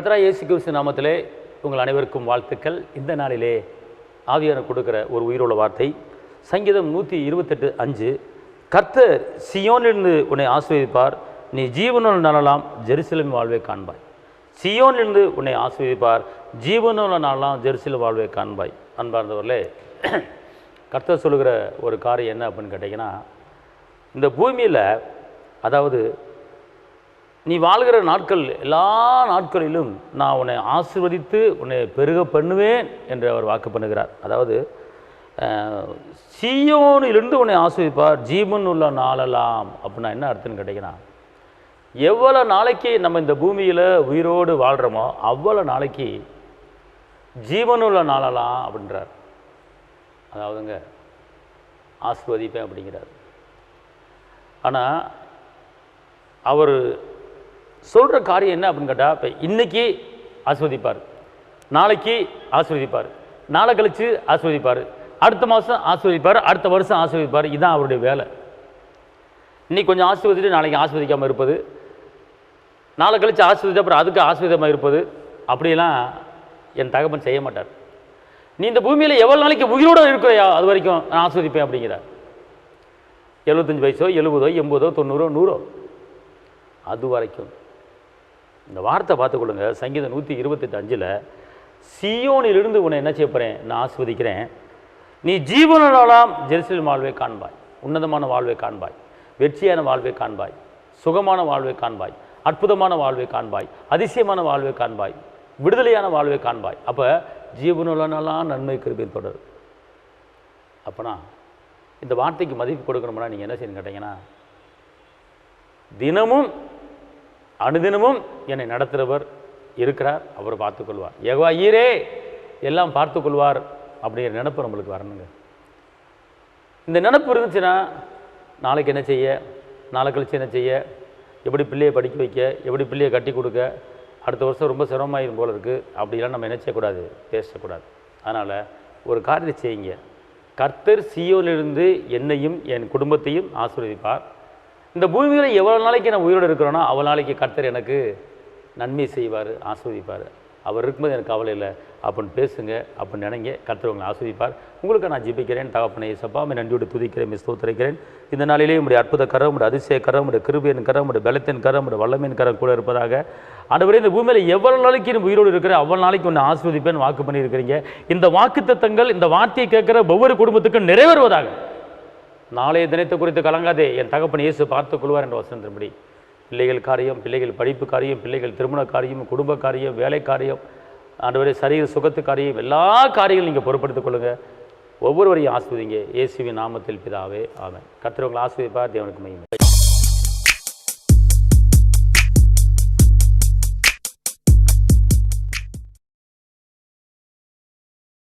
கர்த்தரா இயேசு கிறிஸ்து நாமத்திலே உங்கள் அனைவருக்கும் வாழ்த்துக்கள். இந்த நாளிலே ஆவியான கொடுக்கிற ஒரு உயிருள்ள வார்த்தை சங்கீதம் நூற்றி இருபத்தெட்டு அஞ்சு. கர்த்தர் சியோனிலிருந்து உன்னை ஆசீர்வதிப்பார் நீ ஜீவனோடு நாளெல்லாம் ஜெருசலம் வாழ்வை காண்பாய். சியோனிலிருந்து உன்னை ஆசீர்வதிப்பார் ஜீவனோட நாளெல்லாம் ஜெருசலம் வாழ்வை காண்பாய். அன்பார்ந்தவர்களே கர்த்தர் சொல்லுகிற ஒரு காரியம் என்ன அப்படின்னு கேட்டிங்கன்னா இந்த பூமியில் அதாவது நீ வாழ்கிற நாட்கள் எல்லா நாட்களிலும் நான் உன்னை ஆசிர்வதித்து உன்னை பெருக பண்ணுவேன் என்று அவர் வாக்கு பண்ணுகிறார். அதாவது அஹ், சீயோனிலிருந்து உன்னை ஆசீர்வதிப்பார் ஜீவன் உள்ள நாளெல்லாம். அப்படின்னா என்ன அர்த்தம்னு கேட்டிங்கன்னா எவ்வளோ நாளைக்கு நம்ம இந்த பூமியில் உயிரோடு வாழ்கிறோமோ அவ்வளோ நாளைக்கு ஜீவனுள்ள நாளெல்லாம் அப்படின்றார். அதாவதுங்க ஆசிர்வதிப்பேன் அப்படிங்கிறார். ஆனால் அவர் சொல்கிற காரியம் என்ன அப்படின்னு கேட்டால் இப்போ இன்றைக்கி ஆஸ்வதிப்பார். நாளைக்கு ஆஸ்வதிப்பார். நாளை கழித்து ஆஸ்வதிப்பார். அடுத்த மாதம் ஆஸ்வதிப்பார். அடுத்த வருஷம் ஆஸ்வதிப்பார். இதுதான் அவருடைய வேலை. இன்னைக்கு கொஞ்சம் ஆஸ்வதிட்டு நாளைக்கு ஆஸ்வதிக்காமல் இருப்பது. நாளை கழித்து ஆஸ்வதித்த அப்புறம் அதுக்கு ஆஸ்வதிதமாக இருப்பது. அப்படிலாம் என் தகப்பன் செய்ய மாட்டார். நீ இந்த பூமியில் எவ்வளோ நாளைக்கு உயிரோடு இருக்கிறையா? அது வரைக்கும் நான் ஆஸ்வதிப்பேன் அப்படிங்கிறார். எழுபத்தஞ்சி வயசோ எழுபதோ எண்பதோ தொண்ணூறோ நூறோ. அது வரைக்கும். இந்த வார்த்தை பார்த்துக்கொள்ளுங்க. சங்கீதம் நூற்றி இருபத்தெட்டு அஞ்சில் சியோனிலிருந்து உன்னை என்ன செய்ய போகிறேன் நான் ஆஸ்வதிக்கிறேன் நீ ஜீவனாலாம் ஜெருசலம் வாழ்வை காண்பாய். உன்னதமான வாழ்வை காண்பாய். வெற்றியான வாழ்வை காண்பாய். சுகமான வாழ்வை காண்பாய். அற்புதமான வாழ்வை காண்பாய். அதிசயமான வாழ்வை காண்பாய். விடுதலையான வாழ்வை காண்பாய். அப்போ ஜீவனுள்ளனெல்லாம் நன்மை கிருபின் தொடர். அப்போனா இந்த வார்த்தைக்கு மதிப்பு கொடுக்கணும்னா நீங்கள் என்ன செய்யணும் கேட்டிங்கன்னா தினமும் அனுதினமும் என்னை நடத்துகிறவர் இருக்கிறார் அவர் பார்த்துக்கொள்வார். ஏகவா ஈரே எல்லாம் பார்த்துக்கொள்வார் அப்படிங்கிற நினப்பு நம்மளுக்கு வரணுங்க. இந்த நினப்பு இருந்துச்சுன்னா நாளைக்கு என்ன செய்ய? நாளை கழிச்சு என்ன செய்ய? எப்படி பிள்ளையை படிக்க வைக்க? எப்படி பிள்ளையை கட்டி கொடுக்க? அடுத்த வருஷம் ரொம்ப சிரமமாயிரும் போல இருக்குது அப்படிலாம் நம்ம என்ன செய்யக்கூடாது? பேசக்கூடாது. அதனால் ஒரு காரியத்தை செய்யுங்க. கர்த்தர் சியோனிலிருந்து என்னையும் என் குடும்பத்தையும் ஆசீர்வதிப்பார். இந்த பூமியில் எவ்வளோ நாளைக்கு நான் உயிரோடு இருக்கிறோன்னா அவ்வளோ நாளைக்கு கர்த்தர் எனக்கு நன்மை செய்வார் ஆஸ்வதிப்பார் அவர் இருக்கும்போது எனக்கு கவலை இல்லை. அப்படின்னு பேசுங்க அப்படின்னு நினைங்க. கர்த்தர் உங்களை ஆஸ்வதிப்பார் உங்களுக்கு நான் ஜிபிக்கிறேன். தகப்பனை சப்பா நன்றியோடு துதிக்கிறேன் மிஸ் ஸ்தோத்திரிக்கிறேன். இந்த நாளிலே உடைய அற்புத கரம் உடைய அதிசய கரம் உடைய கிருபியின் கரம் உடைய பலத்தின் கரம் உடைய வல்லமின் கரம் கூட இருப்பதாக. ஆண்டவரே இந்த பூமியில் எவ்வளோ நாளைக்கு நீ உயிரோடு இருக்கிற அவ்வளோ நாளைக்கு ஒன்று ஆஸ்வதிப்பேன் வாக்கு பண்ணியிருக்கிறீங்க. இந்த வாக்கு தத்தங்கள் இந்த வார்த்தையை கேட்குற ஒவ்வொரு குடும்பத்துக்கும் நிறைவேறுவதாக. நாளைய தினத்தை குறித்து கலங்காதே. என் தகப்பன் இயேசு பார்த்துக் கொள்வார் என்ற திரும்படி பிள்ளைகள் காரியம் பிள்ளைகள் படிப்பு காரியம் பிள்ளைகள் திருமண காரியம் குடும்ப காரியம் வேலை காரியம் ஆண்டவரே சரீர சுகத்து காரியம் எல்லா காரியங்களும் நீங்கள் பொறுப்படுத்திக் கொள்ளுங்கள் ஒவ்வொருவரையும் ஆஸ்வதிங்க. இயேசுவின் நாமத்தில் பிதாவே ஆமென். கத்திரவங்களை உங்களை ஆஸ்வதிப்பார் தேவனுக்கு மையம்